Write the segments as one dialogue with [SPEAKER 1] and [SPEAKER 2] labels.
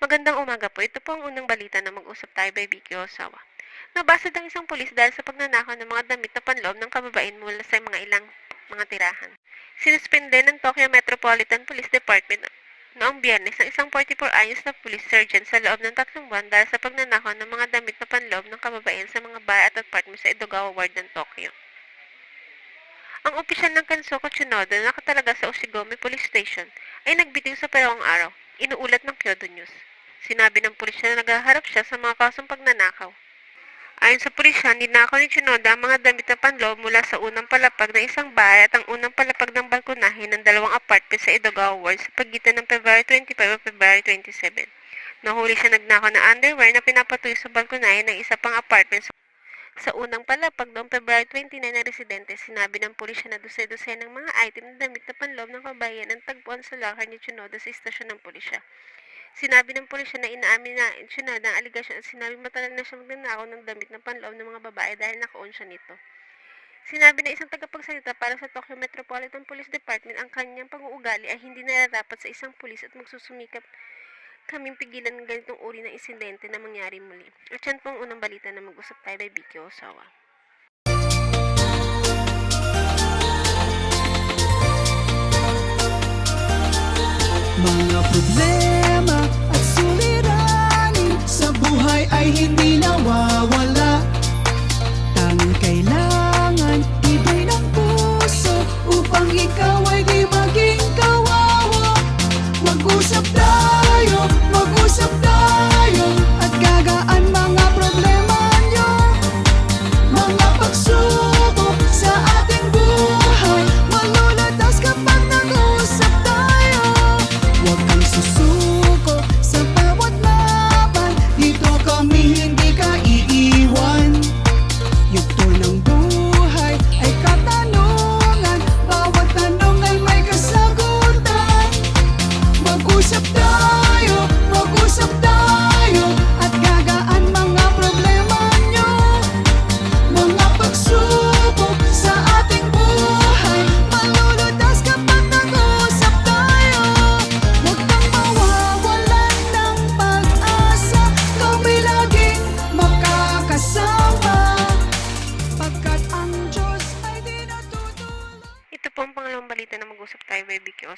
[SPEAKER 1] Magandang umaga po. Ito po ang unang balita na mag-usap tayo by Vicky Osawa. Nabasad ang isang pulis dahil sa pagnanakaw ng mga damit na panloob ng kababain mula sa mga ilang mga tirahan. Sinuspende ng Tokyo Metropolitan Police Department noong biyernes ang isang 44 anyos na police sergeant sa loob ng tatlong buwan dahil sa pagnanakaw ng mga damit na panloob ng kababayan sa mga bahay at apartment sa Edogawa Ward ng Tokyo. Ang opisyal ng Kansoko Tsunoda na nakatalaga sa Oshigome Police Station ay nagbitiw sa parawang araw, inuulat ng Kyodo News. Sinabi ng pulisya na naghaharap siya sa mga kasong pagnanakaw. Ayon sa pulisya, ninakaw ni Tsunoda ang mga damit na panloob mula sa unang palapag ng isang bahay at ang unang palapag ng balkonahe ng dalawang apartment sa Edogawa Ward sa pagitan ng February 25 at February 27. Nahuli siya nagnakaw ng underwear na pinapatuloy sa balkonahe ng isa pang apartment sa sa unang palapag noong February 29 na residente, sinabi ng pulisya na dose-dose ng mga item na damit na panloob ng kabayan ang tagpuan sa locker ni Tsunoda sa istasyon ng pulisya. Sinabi ng pulisya na inaamin na Tsunoda ang aligasyon at sinabi matagal na siya magnanakaw ng damit na panloob ng mga babae dahil nakaon siya nito. Sinabi na isang tagapagsalita para sa Tokyo Metropolitan Police Department ang kanyang pag-uugali ay hindi nararapat sa isang pulis at magsusumikap kaming pigilan ng ganitong uri ng insidente na mangyari muli. At yan po ang unang balita na mag-usap tayo by Vicky Osawa.
[SPEAKER 2] Mga problema hindi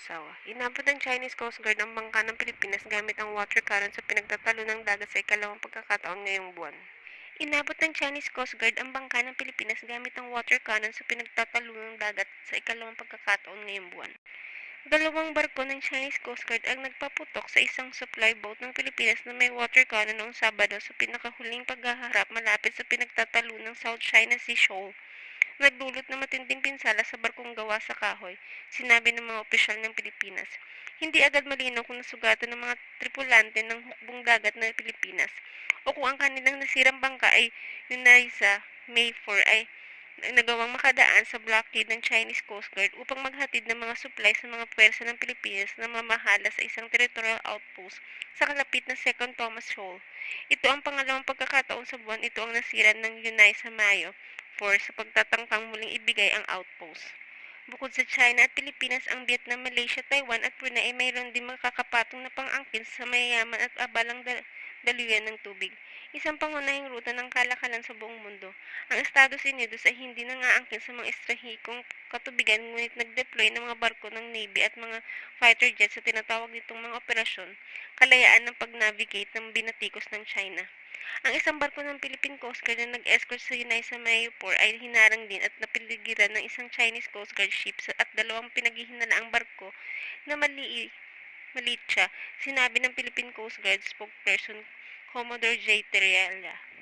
[SPEAKER 1] Osawa. Inabot ng Chinese Coast Guard ang bangka ng Pilipinas gamit ang water cannon sa pinagtatalo ng dagat sa ikalawang pagkakataon ngayong buwan. Inabot ng Chinese Coast Guard ang bangka ng Pilipinas gamit ang water cannon sa pinagtatalo ng dagat sa ikalawang pagkakataon ngayong buwan. Dalawang barko ng Chinese Coast Guard ang nagpaputok sa isang supply boat ng Pilipinas na may water cannon noong Sabado sa pinakahuling paghaharap malapit sa pinagtatalo ng South China Sea Shoal nagdulot ng matinding pinsala sa barkong gawa sa kahoy, sinabi ng mga opisyal ng Pilipinas. Hindi agad malinaw kung nasugatan ng mga tripulante ng hukbong dagat ng Pilipinas o kung ang kanilang nasirang bangka ay yun na sa May 4 ay nagawang makadaan sa blockade ng Chinese Coast Guard upang maghatid ng mga supply sa mga pwersa ng Pilipinas na mamahala sa isang territorial outpost sa kalapit ng Second Thomas Shoal. Ito ang pangalawang pagkakataon sa buwan ito ang nasira ng Yunay sa Mayo 4 sa pagtatangkang muling ibigay ang outpost. Bukod sa China at Pilipinas, ang Vietnam, Malaysia, Taiwan at Brunei ay mayroon din makakapatong na pang-angkin sa mayayaman at abalang dal- daluyan ng tubig. Isang pangunahing ruta ng kalakalan sa buong mundo. Ang Estados Unidos ay hindi nangaangkin sa mga estrahikong katubigan ngunit nag-deploy ng mga barko ng Navy at mga fighter jets sa tinatawag nitong mga operasyon, kalayaan ng pag-navigate ng binatikos ng China. Ang isang barko ng Philippine Coast Guard na nag-escort sa Yunay sa Mayupor ay hinarang din at napiligiran ng isang Chinese Coast Guard ship at dalawang pinaghihinalaang barko na mali maliit siya, sinabi ng Philippine Coast Guard spokesperson Commodore J. Terrella.